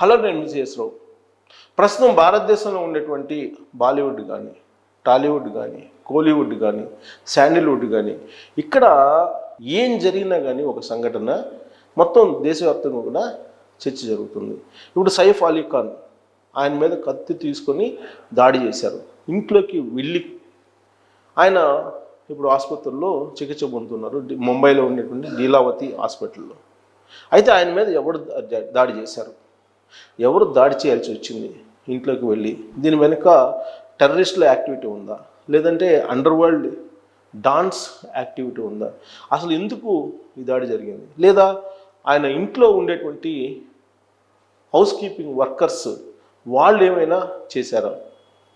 Hello నేను విజయశ్రావు ప్రస్తుతం భారతదేశంలో ఉండేటువంటి బాలీవుడ్ కానీ టాలీవుడ్ కానీ కోలీవుడ్ కానీ శాండిల్వుడ్ కానీ ఇక్కడ ఏం జరిగినా కానీ ఒక సంఘటన మొత్తం దేశవ్యాప్తంగా కూడా చర్చ జరుగుతుంది. ఇప్పుడు సైఫ్ అలీ ఖాన్ ఆయన మీద కత్తి తీసుకొని దాడి చేశారు. ఇంట్లోకి వెళ్ళి ఆయన ఇప్పుడు ఆసుపత్రిలో చికిత్స పొందుతున్నారు. ముంబైలో ఉండేటువంటి లీలావతి హాస్పిటల్లో. అయితే ఆయన మీద ఎవరు దాడి చేశారు? ఎవరు దాడి చేయాల్సి వచ్చింది? ఇంట్లోకి వెళ్ళి. దీని వెనుక టెర్రరిస్టుల యాక్టివిటీ ఉందా? లేదంటే అండర్ వరల్డ్ డాన్స్ యాక్టివిటీ ఉందా? అసలు ఎందుకు ఈ దాడి జరిగింది? లేదా ఆయన ఇంట్లో ఉండేటువంటి హౌస్ కీపింగ్ వర్కర్స్ వాళ్ళు ఏమైనా చేశారా?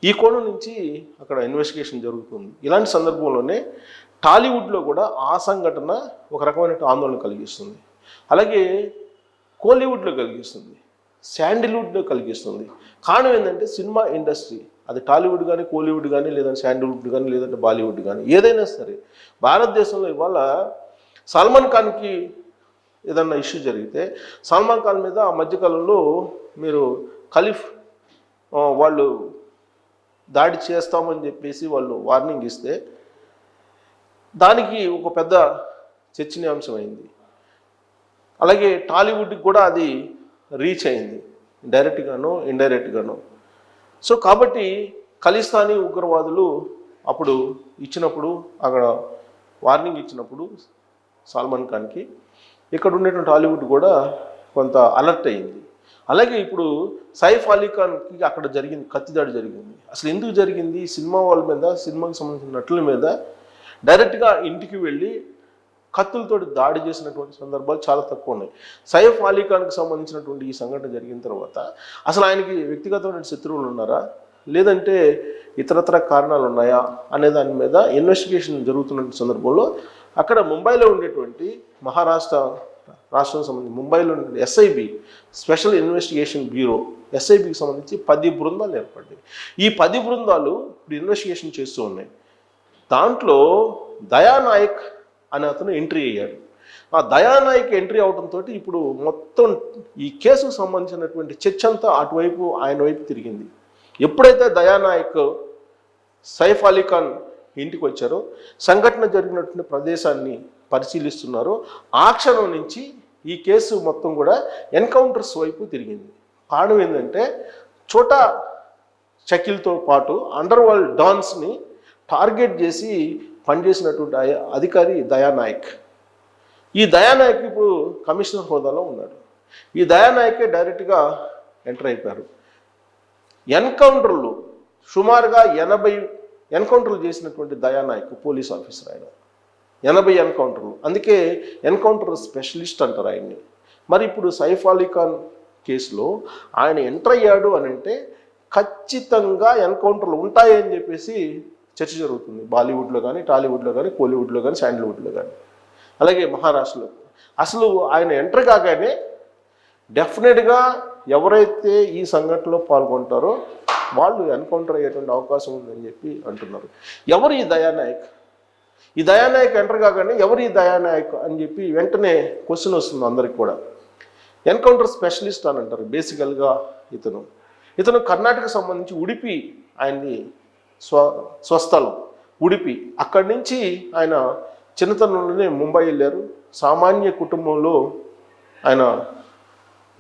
ఈ కోణం నుంచి అక్కడ ఇన్వెస్టిగేషన్ జరుగుతుంది. ఇలాంటి సందర్భంలోనే టాలీవుడ్లో కూడా ఆ సంఘటన ఒక రకమైన ఆందోళన కలిగిస్తుంది. అలాగే కోలీవుడ్లో కలిగిస్తుంది. శాండిల్వుడ్లో కలిగిస్తుంది. కారణం ఏంటంటే సినిమా ఇండస్ట్రీ అది టాలీవుడ్ కానీ కోలీవుడ్ కానీ లేదంటే శాండిల్వుడ్ కానీ లేదంటే బాలీవుడ్ కానీ ఏదైనా సరే భారతదేశంలో ఇవాళ సల్మాన్ ఖాన్కి ఏదన్నా ఇష్యూ జరిగితే సల్మాన్ ఖాన్ మీద ఆ మధ్యకాలంలో మీరు ఖలీఫ్ వాళ్ళు దాడి చేస్తామని చెప్పేసి వాళ్ళు వార్నింగ్ ఇస్తే దానికి ఒక పెద్ద చర్చనీయాంశం అయింది అలాగే టాలీవుడ్కి కూడా అది రీచ్ అయింది. డైరెక్ట్గానో ఇండైరెక్ట్గాను సో కాబట్టి ఖలిస్తానీ ఉగ్రవాదులు అప్పుడు ఇచ్చినప్పుడు అక్కడ వార్నింగ్ ఇచ్చినప్పుడు సల్మాన్ ఖాన్కి ఇక్కడ ఉండేటువంటి హాలీవుడ్ కూడా కొంత అలర్ట్ అయింది. అలాగే ఇప్పుడు సైఫ్ అలీ ఖాన్కి అక్కడ జరిగింది కత్తి దాడి జరిగింది. అసలు ఎందుకు జరిగింది? సినిమా వాళ్ళ మీద సినిమాకి సంబంధించిన నటుల మీద డైరెక్ట్గా ఇంటికి వెళ్ళి కత్తులతో దాడి చేసినటువంటి సందర్భాలు చాలా తక్కువ ఉన్నాయి. సైఫ్ అలీఖాన్కి సంబంధించినటువంటి ఈ సంఘటన జరిగిన తర్వాత అసలు ఆయనకి వ్యక్తిగతమైన శత్రువులు ఉన్నారా? లేదంటే ఇతరతర కారణాలు ఉన్నాయా? అనే దాని మీద ఇన్వెస్టిగేషన్ జరుగుతున్న సందర్భంలో అక్కడ ముంబైలో ఉండేటువంటి మహారాష్ట్ర రాష్ట్రం సంబంధించి ముంబైలో ఉండే ఎస్ఐబి స్పెషల్ ఇన్వెస్టిగేషన్ బ్యూరో ఎస్ఐబికి సంబంధించి పది బృందాలు ఏర్పడ్డాయి. ఈ పది బృందాలు ఇప్పుడు ఇన్వెస్టిగేషన్ చేస్తూ ఉన్నాయి. దాంట్లో దయానాయక్ అని అతను ఎంట్రీ అయ్యాడు. ఆ దయానాయక్ ఎంట్రీ అవడంతో ఇప్పుడు మొత్తం ఈ కేసుకు సంబంధించినటువంటి చర్చ అంతా అటువైపు ఆయన వైపు తిరిగింది. ఎప్పుడైతే దయానాయక్ సైఫ్ అలీ ఖాన్ ఇంటికి వచ్చారో సంఘటన జరిగినటువంటి ప్రదేశాన్ని పరిశీలిస్తున్నారో ఆ క్షణం నుంచి ఈ కేసు మొత్తం కూడా ఎన్కౌంటర్స్ వైపు తిరిగింది. కారణం ఏంటంటే చోటా షకిల్తో పాటు అండర్ వరల్డ్ డాన్స్ని టార్గెట్ చేసి పనిచేసినటువంటి అధికారి దయానాయక్ ఈ దయానాయక్ ఇప్పుడు కమిషనర్ హోదాలో ఉన్నాడు. ఈ దయానాయకే డైరెక్ట్గా ఎంటర్ అయిపోయారు. ఎన్కౌంటర్లు సుమారుగా ఎనభై ఎన్కౌంటర్లు చేసినటువంటి దయానాయక్ పోలీస్ ఆఫీసర్ ఆయన. ఎనభై ఎన్కౌంటర్లు. అందుకే ఎన్కౌంటర్ స్పెషలిస్ట్ అంటారు ఆయన్ని. మరి ఇప్పుడు సైఫ్ అలీఖాన్ కేసులో ఆయన ఎంటర్ అయ్యాడు అని అంటే ఖచ్చితంగా ఎన్కౌంటర్లు ఉంటాయని చెప్పేసి చర్చ జరుగుతుంది. బాలీవుడ్లో కానీ టాలీవుడ్లో కానీ కోలీవుడ్లో కానీ శాండిల్వుడ్లో కానీ అలాగే మహారాష్ట్రలో అసలు ఆయన ఎంటర్ కాగానే డెఫినెట్గా ఎవరైతే ఈ సంఘటనలో పాల్గొంటారో వాళ్ళు ఎన్కౌంటర్ అయ్యేటువంటి అవకాశం ఉందని చెప్పి అంటున్నారు. ఎవరు ఈ దయానాయక్ ఈ దయానాయక్ ఎంటర్ కాగానే ఎవరు ఈ దయానాయక్ అని చెప్పి వెంటనే క్వశ్చన్ వస్తుంది అందరికి కూడా. ఎన్కౌంటర్ స్పెషలిస్ట్ అని అంటారు బేసికల్గా ఇతను. ఇతను కర్ణాటక సంబంధించి ఉడిపి ఆయన్ని స్వ స్వస్థలం ఉడిపి. అక్కడి నుంచి ఆయన చిన్నతనంలోనే ముంబై వెళ్ళారు. సామాన్య కుటుంబంలో ఆయన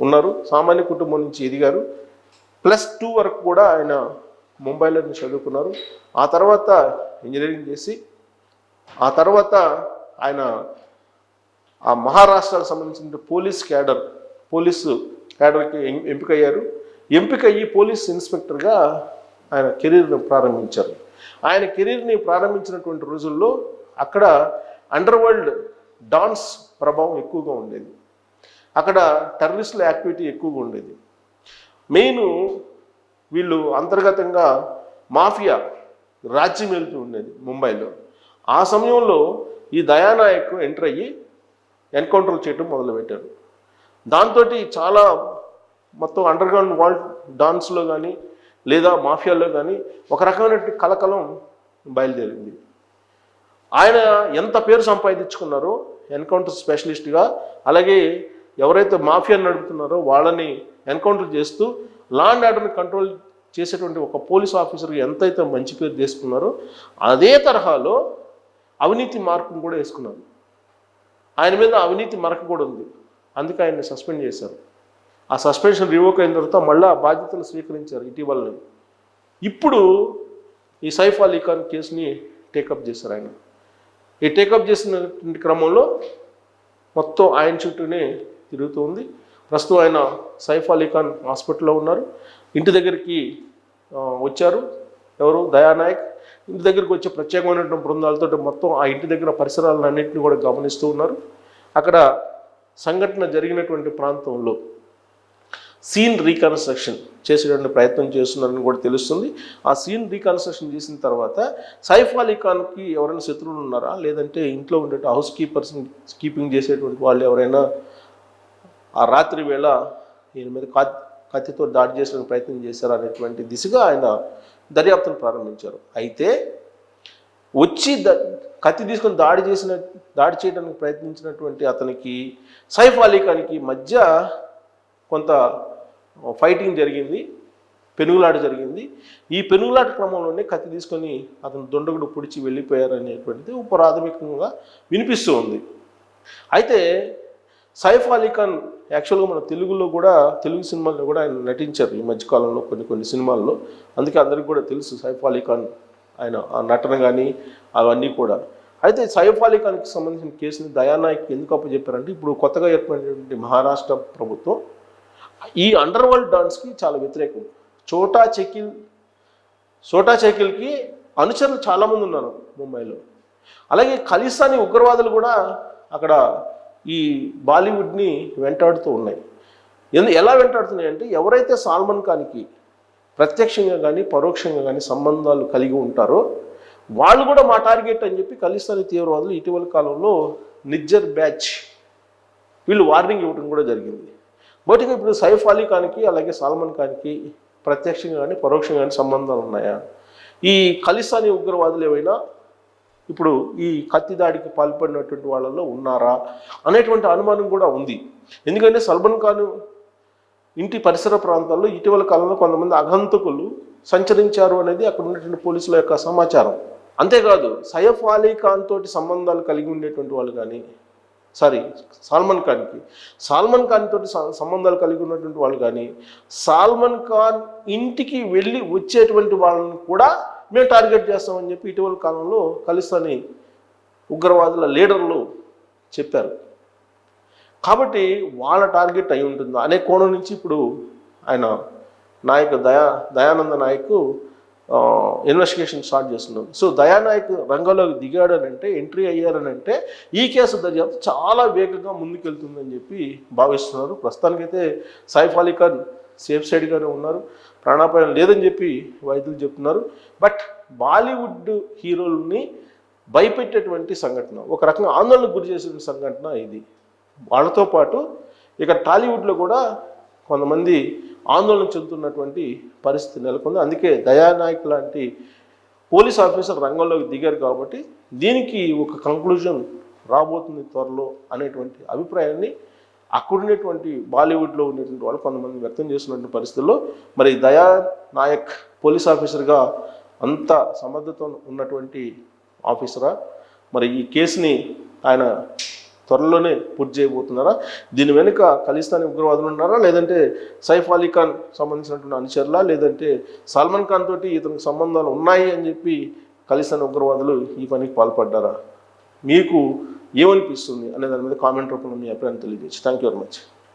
ఉన్నారు. సామాన్య కుటుంబం నుంచి ఎదిగారు. ప్లస్ టూ వరకు కూడా ఆయన ముంబైలో చదువుకున్నారు. ఆ తర్వాత ఇంజనీరింగ్ చేసి ఆ తర్వాత ఆయన ఆ మహారాష్ట్రకు సంబంధించిన పోలీస్ క్యాడర్ పోలీసు క్యాడర్కి ఎంపికయ్యారు. ఎంపికయ్యి పోలీస్ ఇన్స్పెక్టర్గా ఆయన కెరీర్ని ప్రారంభించారు. ఆయన కెరీర్ని ప్రారంభించినటువంటి రోజుల్లో అక్కడ అండర్ వరల్డ్ డాన్స్ ప్రభావం ఎక్కువగా ఉండేది. అక్కడ టెర్రరిస్టుల యాక్టివిటీ ఎక్కువగా ఉండేది. మెయిన్ వీళ్ళు అంతర్గతంగా మాఫియా రాజ్యం వెళ్తూ ఉండేది ముంబైలో. ఆ సమయంలో ఈ దయానాయక్ ఎంటర్ అయ్యి ఎన్కౌంటర్ చేయడం మొదలుపెట్టారు. దాంతో చాలా మొత్తం అండర్గ్రౌండ్ వరల్డ్ డాన్స్లో కానీ లేదా మాఫియాలో కానీ ఒక రకమైనటువంటి కలకలం బయలుదేరింది. ఆయన ఎంత పేరు సంపాదించుకున్నారో ఎన్కౌంటర్ స్పెషలిస్ట్గా అలాగే ఎవరైతే మాఫియా నడుపుతున్నారో వాళ్ళని ఎన్కౌంటర్ చేస్తూ లా అండ్ ఆర్డర్ని కంట్రోల్ చేసేటువంటి ఒక పోలీస్ ఆఫీసర్కి ఎంతైతే మంచి పేరు తీసుకున్నారో అదే తరహాలో అవినీతి మార్కును కూడా వేసుకున్నారు. ఆయన మీద అవినీతి మరక కూడా ఉంది అందుకే ఆయన్ని సస్పెండ్ చేశారు. ఆ సస్పెన్షన్ రివోక్ అయిన తర్వాత మళ్ళీ ఆ బాధ్యతలు స్వీకరించారు ఇటీవలనే. ఇప్పుడు ఈ సైఫ్ అలీ ఖాన్ కేసుని టేకప్ చేశారు ఆయన. ఈ టేకప్ చేసిన క్రమంలో మొత్తం ఆయన చుట్టూనే తిరుగుతుంది ప్రస్తుతం ఆయన సైఫ్ అలీ ఖాన్ హాస్పిటల్లో ఉన్నారు. ఇంటి దగ్గరికి వచ్చారు. ఎవరు? దయానాయక్ ఇంటి దగ్గరికి వచ్చే ప్రత్యేకమైనటువంటి బృందాలతో మొత్తం ఆ ఇంటి దగ్గర పరిసరాలన్నింటినీ కూడా గమనిస్తూ ఉన్నారు. అక్కడ సంఘటన జరిగినటువంటి ప్రాంతంలో సీన్ రీకన్స్ట్రక్షన్ చేసేటువంటి ప్రయత్నం చేస్తున్నారని కూడా తెలుస్తుంది. ఆ సీన్ రీకన్స్ట్రక్షన్ చేసిన తర్వాత సైఫ్ అలీ ఖాన్కి ఎవరైనా శత్రువులు ఉన్నారా? లేదంటే ఇంట్లో ఉండే హౌస్ కీపర్స్ కీపింగ్ చేసేటువంటి వాళ్ళు ఎవరైనా ఆ రాత్రి వేళ ఈయన మీద కత్తితో దాడి చేసే ప్రయత్నం చేశారు అనేటువంటి దిశగా ఆయన దర్యాప్తును ప్రారంభించారు. అయితే వచ్చి ద కత్తి తీసుకొని దాడి చేసిన దాడి చేయడానికి ప్రయత్నించినటువంటి అతనికి సైఫ్ అలీ ఖాన్కి మధ్య కొంత ఫైటింగ్ జరిగింది పెనుగులాట జరిగింది. ఈ పెనుగులాట క్రమంలోనే కత్తి తీసుకొని అతను దొండగుడు పొడిచి వెళ్ళిపోయారనేటువంటిది ప్రాథమికంగా వినిపిస్తూ ఉంది. అయితే సైఫ్ అలీ ఖాన్ యాక్చువల్గా మన తెలుగులో కూడా తెలుగు సినిమాల్లో కూడా ఆయన నటించారు ఈ మధ్యకాలంలో కొన్ని కొన్ని సినిమాల్లో. అందుకే అందరికీ కూడా తెలుసు సైఫ్ అలీ ఖాన్ ఆయన ఆ నటన కానీ అవన్నీ కూడా. అయితే సైఫ్ అలీ ఖాన్కి సంబంధించిన కేసుని దయానాయక్ ఎందుకు అప్పచెప్పారంటే ఇప్పుడు కొత్తగా ఏర్పడినటువంటి మహారాష్ట్ర ప్రభుత్వం ఈ అండర్ వరల్డ్ డాన్స్కి చాలా వ్యతిరేకం. చోటా చెకిల్ చోటా చెకిల్కి అనుచరులు చాలామంది ఉన్నారు ముంబైలో. అలాగే ఖలిస్తానీ ఉగ్రవాదులు కూడా అక్కడ ఈ బాలీవుడ్ని వెంటాడుతూ ఉన్నాయి. ఎందు ఎలా వెంటాడుతున్నాయి అంటే ఎవరైతే సాల్మన్ ఖాన్కి ప్రత్యక్షంగా కానీ పరోక్షంగా కానీ సంబంధాలు కలిగి ఉంటారో వాళ్ళు కూడా మా టార్గెట్ అని చెప్పి ఖలిస్తానీ తీవ్రవాదులు ఇటీవల కాలంలో నిజ్జర్ బ్యాచ్ వీళ్ళు వార్నింగ్ ఇవ్వడం కూడా జరిగింది. బట్ ఇప్పుడు సైఫ్ అలీ ఖాన్కి అలాగే సల్మాన్ ఖాన్కి ప్రత్యక్షంగా కానీ పరోక్షంగా కానీ సంబంధాలు ఉన్నాయా? ఈ ఖలిస్తానీ ఉగ్రవాదులు ఏవైనా ఇప్పుడు ఈ కత్తి దాడికి పాల్పడినటువంటి వాళ్ళలో ఉన్నారా? అనేటువంటి అనుమానం కూడా ఉంది. ఎందుకంటే సల్మాన్ ఖాన్ ఇంటి పరిసర ప్రాంతాల్లో ఇటీవల కాలంలో కొంతమంది అగంతకులు సంచరించారు అనేది అక్కడ ఉన్నటువంటి పోలీసుల యొక్క సమాచారం. అంతేకాదు సయఫ్ అలీ ఖాన్ తోటి సంబంధాలు కలిగి ఉండేటువంటి వాళ్ళు కానీ సారీ సాల్మన్ ఖాన్కి. సాల్మన్ ఖాన్ తోటి సంబంధాలు కలిగి ఉన్నటువంటి వాళ్ళు కానీ సాల్మన్ ఖాన్ ఇంటికి వెళ్ళి వచ్చేటువంటి వాళ్ళని కూడా మేము టార్గెట్ చేస్తామని చెప్పి ఇటీవల కాలంలో ఖలిస్తానీ ఉగ్రవాదుల లీడర్లు చెప్పారు. కాబట్టి వాళ్ళ టార్గెట్ అయి ఉంటుంది? అనే కోణం నుంచి ఇప్పుడు ఆయన నాయకు దయా దయానంద నాయకు ఇన్వెస్టిగేషన్ స్టార్ట్ చేస్తున్నారు సో దయానాయక్ రంగంలోకి దిగాడనంటే ఎంట్రీ అయ్యారనంటే ఈ కేసు దర్యాప్తు చాలా వేగంగా ముందుకెళ్తుందని చెప్పి భావిస్తున్నారు. ప్రస్తుతానికైతే సైఫ్ అలీ ఖాన్ సేఫ్ సైడ్గానే ఉన్నారు. ప్రాణాపాయం లేదని చెప్పి వైద్యులు చెప్తున్నారు. బట్ బాలీవుడ్ హీరోల్ని భయపెట్టేటువంటి సంఘటన ఒక రకంగా ఆందోళనకు గురి చేసిన సంఘటన ఇది. వాళ్ళతో పాటు ఇక టాలీవుడ్లో కూడా కొంతమంది ఆందోళన చెందుతున్నటువంటి పరిస్థితి నెలకొంది. అందుకే దయానాయక్ లాంటి పోలీస్ ఆఫీసర్ రంగంలోకి దిగారు కాబట్టి దీనికి ఒక కంక్లూజన్ రాబోతుంది త్వరలో అనేటువంటి అభిప్రాయాన్ని అక్కడున్నటువంటి బాలీవుడ్లో ఉన్నటువంటి వాళ్ళు కొంతమంది వ్యక్తం చేస్తున్నటువంటి పరిస్థితుల్లో మరి దయా నాయక్ పోలీస్ ఆఫీసర్గా అంత సమర్థత ఉన్నటువంటి ఆఫీసరా? మరి ఈ కేసుని ఆయన త్వరలోనే పూర్తి చేయబోతున్నారా? దీని వెనుక ఖలిస్తానీ ఉగ్రవాదులు ఉన్నారా? లేదంటే సైఫ్ అలీ ఖాన్ సంబంధించినటువంటి అనుచరులా? లేదంటే సల్మాన్ ఖాన్ తోటి ఇతనికి సంబంధాలు ఉన్నాయి అని చెప్పి ఖలిస్తానీ ఉగ్రవాదులు ఈ పనికి పాల్పడ్డారా? మీకు ఏమనిపిస్తుంది అనే దాని మీద కామెంట్ రూపంలో మీ అభిప్రాయం తెలియజేయచ్చు. Thank you very much